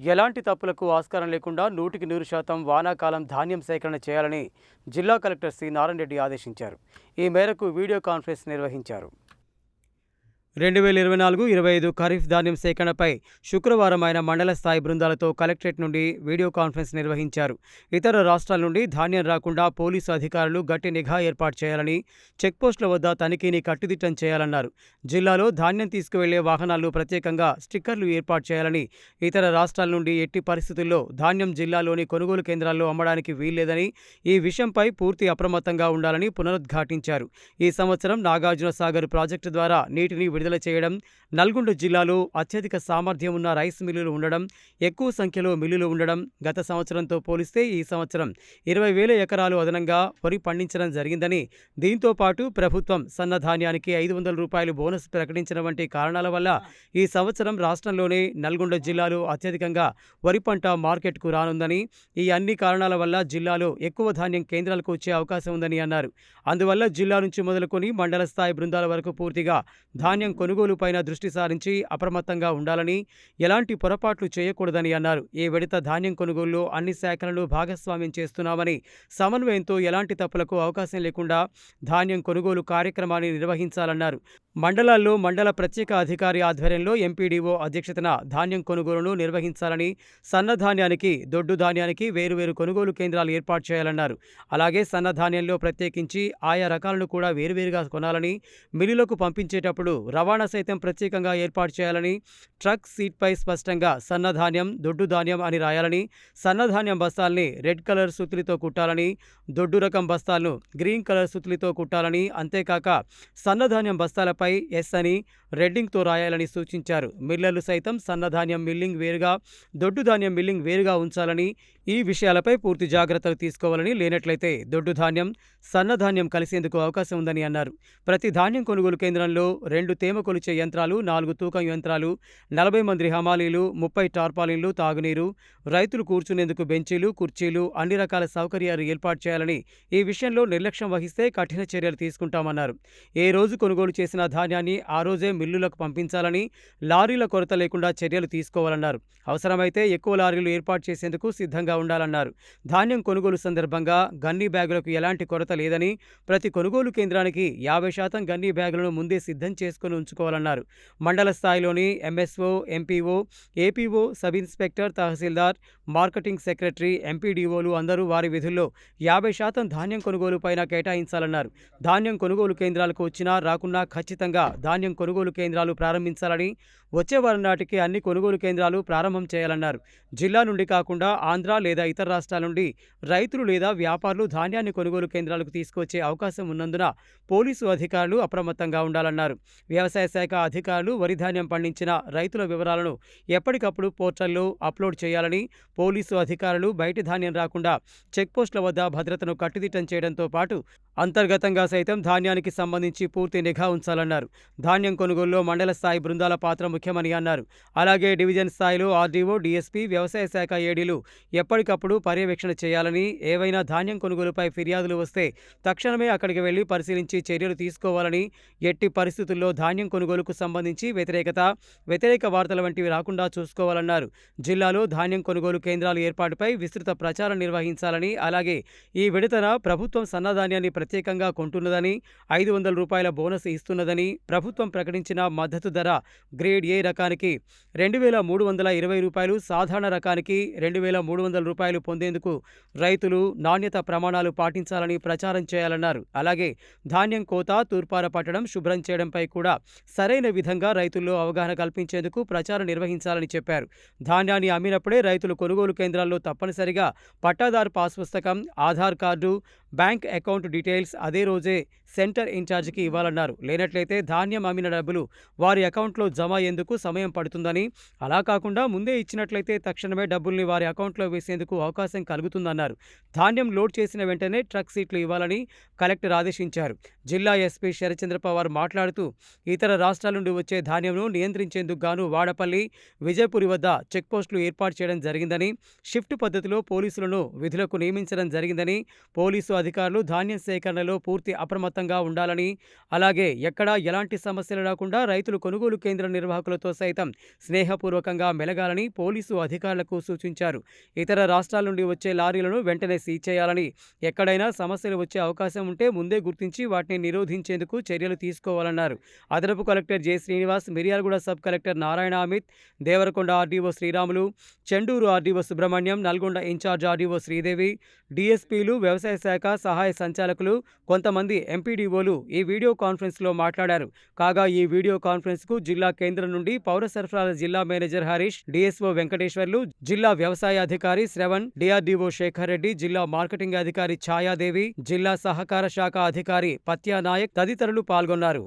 ఎలాంటి తప్పులకు ఆస్కారం లేకుండా నూటికి నూరు శాతం వానాకాలం ధాన్యం సేకరణ చేయాలని జిల్లా కలెక్టర్ సి. నారాయణ రెడ్డి ఆదేశించారు. ఈ మేరకు వీడియో కాన్ఫరెన్స్ నిర్వహించారు. రెండు వేల ఇరవై నాలుగు ఇరవై ఐదు ఖరీఫ్ ధాన్యం సేకరణపై శుక్రవారం ఆయన మండల స్థాయి బృందాలతో కలెక్టరేట్ నుండి వీడియో కాన్ఫరెన్స్ నిర్వహించారు. ఇతర రాష్ట్రాల నుండి ధాన్యం రాకుండా పోలీసు అధికారులు గట్టి నిఘా ఏర్పాటు చేయాలని చెక్పోస్టుల వద్ద తనిఖీని కట్టుదిట్టం చేయాలన్నారు. జిల్లాలో ధాన్యం తీసుకువెళ్ళే వాహనాలు ప్రత్యేకంగా స్టిక్కర్లు ఏర్పాటు చేయాలని ఇతర రాష్ట్రాల నుండి ఎట్టి పరిస్థితుల్లో ధాన్యం జిల్లాలోని కొనుగోలు కేంద్రాల్లో అమ్మడానికి వీల్లేదని ఈ విషయంపై పూర్తి అప్రమత్తంగా ఉండాలని పునరుద్ఘాటించారు. ఈ సంవత్సరం నాగార్జున సాగర్ ప్రాజెక్టు ద్వారా నీటిని విడుదల చేయడం నల్గొండ జిల్లాలో అత్యధిక సామర్థ్యం ఉన్న రైస్ మిల్లులు ఉండడం ఎక్కువ సంఖ్యలో మిల్లులు ఉండడం గత సంవత్సరంతో పోలిస్తే ఈ సంవత్సరం ఇరవై వేల ఎకరాలు అదనంగా వరి పండించడం జరిగిందని. దీంతో పాటు ప్రభుత్వం సన్నధాన్యానికి ఐదు వందల రూపాయలు బోనస్ ప్రకటించిన వంటి కారణాల వల్ల ఈ సంవత్సరం రాష్ట్రంలోనే నల్గొండ జిల్లాలో అత్యధికంగా వరి పంట మార్కెట్కు రానుందని. ఈ అన్ని కారణాల వల్ల జిల్లాలో ఎక్కువ ధాన్యం కేంద్రాలకు వచ్చే అవకాశం ఉందని అన్నారు. అందువల్ల జిల్లా నుంచి మొదలుకొని మండల స్థాయి బృందాల వరకు పూర్తిగా ధాన్యం కొనుగోలుపైన దృష్టి సారించి అప్రమత్తంగా ఉండాలని ఎలాంటి పొరపాట్లు చేయకూడదని అన్నారు. ఈ విడత ధాన్యం కొనుగోలులో అన్ని శాఖలను భాగస్వామ్యం చేస్తున్నామని సమన్వయంతో ఎలాంటి తప్పులకు అవకాశం లేకుండా ధాన్యం కొనుగోలు కార్యక్రమాన్ని నిర్వహించాలన్నారు. మండలాల్లో మండల ప్రత్యేక అధికారి ఆధ్వర్యంలో ఎంపీడీఓ అధ్యక్షతన ధాన్యం కొనుగోలును నిర్వహించాలని సన్నధాన్యానికి దొడ్డు ధాన్యానికి వేరువేరు కొనుగోలు కేంద్రాలు ఏర్పాటు చేయాలన్నారు. అలాగే సన్నధాన్యంలో ప్రత్యేకించి ఆయా రకాలను కూడా వేరువేరుగా కొనాలని మిల్లులకు పంపించేటప్పుడు రవాణా సైతం ప్రత్యేకంగా ఏర్పాటు చేయాలని ట్రక్ సీట్పై స్పష్టంగా సన్నధాన్యం దొడ్డు ధాన్యం అని రాయాలని సన్నధాన్యం బస్తాల్ని రెడ్ కలర్ సుతులితో కుట్టాలని దొడ్డు రకం బస్తాలను గ్రీన్ కలర్ సుతులితో కుట్టాలని అంతేకాక సన్నధాన్యం బస్తాలపై ఎస్ అని రెడ్డింగ్తో రాయాలని సూచించారు. మిల్లర్లు సైతం సన్నధాన్యం మిల్లింగ్ వేరుగా దొడ్డు ధాన్యం మిల్లింగ్ వేరుగా ఉంచాలని ఈ విషయాలపై పూర్తి జాగ్రత్తలు తీసుకోవాలని లేనట్లయితే దొడ్డు ధాన్యం సన్నధాన్యం కలిసేందుకు అవకాశం ఉందని అన్నారు. ప్రతి ధాన్యం కొనుగోలు కేంద్రంలో రెండు తేమ కొలిచే యంత్రాలు నాలుగు తూకం యంత్రాలు నలభై మంది హమాలీలు ముప్పై టార్పాలిన్లు తాగునీరు రైతులు కూర్చునేందుకు బెంచీలు కుర్చీలు అన్ని రకాల సౌకర్యాలు ఏర్పాటు చేయాలని ఈ విషయంలో నిర్లక్ష్యం వహిస్తే కఠిన చర్యలు తీసుకుంటామన్నారు. ఏ రోజు కొనుగోలు చేసిన ధాన్యాన్ని ఆ రోజే మిల్లులకు పంపించాలని లారీల కొరత లేకుండా చర్యలు తీసుకోవాలన్నారు. అవసరమైతే ఎక్కువ లారీలు ఏర్పాటు చేసేందుకు సిద్ధంగా ఉండాలన్నారు. ధాన్యం కొనుగోలు సందర్భంగా గన్నీ బ్యాగులకు ఎలాంటి కొరత లేదని ప్రతి కొనుగోలు కేంద్రానికి యాభై శాతం గన్నీ బ్యాగులను ముందే సిద్ధం చేసుకుని ఉంచుకోవాలన్నారు. మండల స్థాయిలోని MSO MPO APO sub inspector tahsildar marketing secretary ఎంపీడీఓలు అందరూ వారి విధుల్లో యాభై శాతం ధాన్యం కొనుగోలు పైన కేటాయించాలన్నారు. ధాన్యం కొనుగోలు కేంద్రాలకు వచ్చినా రాకున్నా ఖచ్చితంగా ధాన్యం కొనుగోలు కేంద్రాలు ప్రారంభించాలని వచ్చే వారం నాటికి అన్ని కొనుగోలు కేంద్రాలు ప్రారంభం చేయాలన్నారు. జిల్లా నుండి కాకుండా ఆంధ్ర లేదా ఇతర రాష్ట్రాల నుండి రైతులు లేదా వ్యాపారులు ధాన్యాన్ని కొనుగోలు కేంద్రాలకు తీసుకొచ్చే అవకాశం ఉన్నందున పోలీసు అధికారులు అప్రమత్తంగా ఉండాలన్నారు. వ్యవసాయ శాఖ అధికారులు వరి ధాన్యం పండించిన రైతుల వివరాలను ఎప్పటికప్పుడు పోర్టల్లో అప్లోడ్ చేయాలని పోలీసు అధికారులు బయటి ధాన్యం రాకుండా చెక్పోస్టుల వద్ద భద్రతను కట్టుదిట్టం చేయడంతో పాటు అంతర్గతంగా సైతం ధాన్యానికి సంబంధించి పూర్తి నిఘా ఉంచాలన్నారు. ధాన్యం కొనుగోలులో మండల స్థాయి బృందాల పాత్ర ముఖ్యమని అన్నారు. అలాగే డివిజన్ స్థాయిలో ఆర్డీఓ డీఎస్పీ వ్యవసాయ శాఖ ఏడీలు ఎప్పటికప్పుడు పర్యవేక్షణ చేయాలని ఏవైనా ధాన్యం కొనుగోలుపై ఫిర్యాదులు వస్తే తక్షణమే అక్కడికి వెళ్ళి పరిశీలించి చర్యలు తీసుకోవాలని ఎట్టి పరిస్థితుల్లో ధాన్యం కొనుగోలుకు సంబంధించి వ్యతిరేకత వ్యతిరేక వార్తల వంటివి రాకుండా చూసుకోవాలన్నారు. జిల్లాలో ధాన్యం కొనుగోలు కేంద్రాల ఏర్పాటుపై విస్తృత ప్రచారం నిర్వహించాలని అలాగే ఈ విడతన ప్రభుత్వం సన్నధాన్యాన్ని ప్రత్యేకంగా కొంటున్నదని ఐదు వందల రూపాయల బోనస్ ఇస్తున్నదని ప్రభుత్వం ప్రకటించిన మద్దతు ధర గ్రేడ్ ఏ రకానికి రెండు వేల మూడు వందల ఇరవై రూపాయలు సాధారణ రకానికి రెండు వేల మూడు వందల రూపాయలు పొందేందుకు రైతులు నాణ్యత ప్రమాణాలు పాటించాలని ప్రచారం చేయాలన్నారు. అలాగే ధాన్యం కోత తూర్పార పట్టడం శుభ్రం చేయడంపై కూడా సరైన విధంగా రైతుల్లో అవగాహన కల్పించేందుకు ప్రచారం నిర్వహించాలని చెప్పారు. ధాన్యాన్ని అమ్మినప్పుడే రైతులు కొనుగోలు కేంద్రాల్లో తప్పనిసరిగా పట్టాదారు పాస్ పుస్తకం Aadhaar card bank account details అదే రోజే సెంటర్ ఇన్ఛార్జికి ఇవ్వాలన్నారు. లేనట్లయితే ధాన్యం అమ్మిన డబ్బులు వారి అకౌంట్లో జమ చేసేందుకు సమయం పడుతుందని. అలా కాకుండా ముందే ఇచ్చినట్లయితే తక్షణమే డబ్బుల్ని వారి అకౌంట్లో వేసేందుకు అవకాశం కలుగుతుందన్నారు. ధాన్యం లోడ్ చేసిన వెంటనే ట్రక్ సీట్లు ఇవ్వాలని కలెక్టర్ ఆదేశించారు. జిల్లా ఎస్పీ శరచంద్ర పవార్ మాట్లాడుతూ ఇతర రాష్ట్రాల నుండి వచ్చే ధాన్యంను నియంత్రించేందుకు గాను వాడపల్లి విజయపురి వద్ద చెక్పోస్టులు ఏర్పాటు చేయడం జరిగిందని షిఫ్ట్ పద్ధతిలో పోలీసులను విధులకు నియమించడం జరిగిందని పోలీసు అధికారులు ధాన్యం సేకరణలో పూర్తి అప్రమత్తంగా ఉండాలని అలాగే ఎక్కడా ఎలాంటి సమస్యలు రాకుండా రైతులు కొనుగోలు కేంద్ర నిర్వాహకులతో సైతం స్నేహపూర్వకంగా మెలగాలని పోలీసు అధికారులకు సూచించారు. ఇతర రాష్ట్రాల నుండి వచ్చే లారీలను వెంటనే సీజ్ చేయాలని ఎక్కడైనా సమస్యలు వచ్చే అవకాశం ఉంటే ముందే గుర్తించి వాటిని నిరోధించేందుకు చర్యలు తీసుకోవాలన్నారు. అదనపు collector J. Srinivas Miryalaguda sub collector Narayana Amit Devarakonda RDO Sriramulu Chandur RDO Subrahmanyam Nalgonda in-charge RDO Sridevi డీఎస్పీలు వ్యవసాయ శాఖ సహాయ సంచాలకులు కొంతమంది ఎంపీడీఓలు ఈ వీడియో కాన్ఫరెన్స్లో మాట్లాడారు. కాగా ఈ వీడియో కాన్ఫరెన్స్కు జిల్లా కేంద్రం నుండి పౌర సరఫరాల జిల్లా మేనేజర్ హరీష్ డిఎస్ఓ వెంకటేశ్వర్లు జిల్లా వ్యవసాయ అధికారి శ్రవణ్ డిఆర్డీఓ శేఖర్ రెడ్డి జిల్లా మార్కెటింగ్ అధికారి ఛాయాదేవి జిల్లా సహకార శాఖ అధికారి సత్యానాయక్ తదితరులు పాల్గొన్నారు.